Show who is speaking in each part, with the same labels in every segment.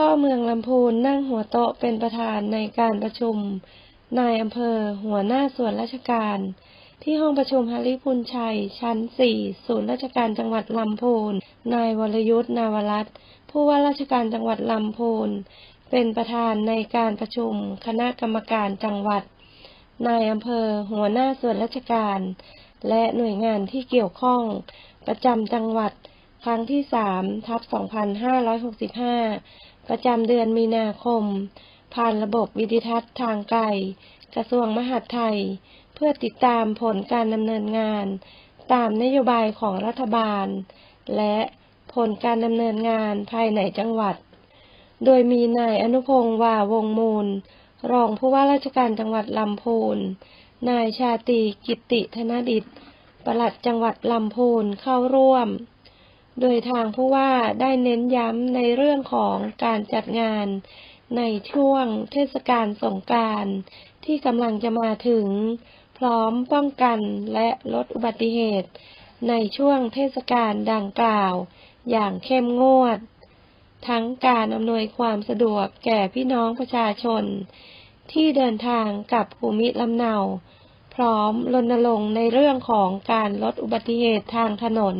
Speaker 1: พ่อเมืองลำพูนนั่งหัวโต๊ะเป็นประธานในการประชุม นายอำเภอหัวหน้าส่วนราชการ ที่ห้องประชุมฮาริพุนชัย ชั้น 4 ศูนย์ราชการจังหวัดลำพูน นายวรยุทธ์นาวรัตน์ผู้ว่าราชการจังหวัดลำพูน เป็นประธานในการประชุมคณะกรรมการจังหวัด นายอำเภอหัวหน้าส่วนราชการ และหน่วยงานที่เกี่ยวข้อง ประจำจังหวัด ครั้งที่3ทับ2565ประจำเดือนมีนาคม ผ่านระบบวิดิทัศน์ทางไกล กระทรวงมหาดไทย เพื่อติดตามผลการดำเนินงาน ตามนโยบายของรัฐบาล และผลการดำเนินงานภายในจังหวัด โดยมีนายอนุพงศ์วาวงมูล รองผู้ว่าราชการจังหวัดลำพูน นายชาตรีกิติธนดิษฐ์ปลัดจังหวัดลำพูนเข้าร่วม โดยทางผู้ว่าได้เน้นย้ำในเรื่องของการจัดงานในช่วงเทศกาลสงกานต์ที่กำลังจะมาถึง พร้อมป้องกันและลดอุบัติเหตุ ในช่วงเทศกาลดังกล่าว อย่างเข้มงวด ทั้งการอำนวยความสะดวกแก่พี่น้องประชาชน ที่เดินทางกับภูมิลำเนา พร้อมรณรงค์ในเรื่องของการลดอุบัติเหตุทางถนน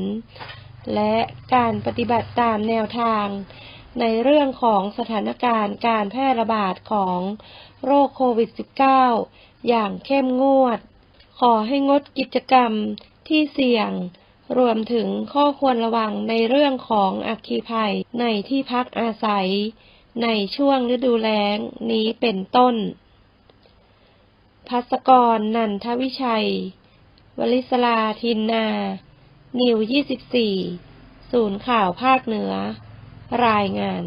Speaker 1: และการปฏิบัติตามแนวทาง ในเรื่องของสถานการณ์การแพร่ระบาดของโรคโควิด -19 อย่างเข้มงวด ขอให้งดกิจกรรมที่เสี่ยง รวมถึงข้อควรระวังในเรื่องของอัคคีภัยในที่พักอาศัย ในช่วงฤดูแล้งนี้เป็นต้นภัสกรนันทวิชัย วลิศลาทินนา นิว24 ศูนย์ข่าวภาคเหนือ รายงาน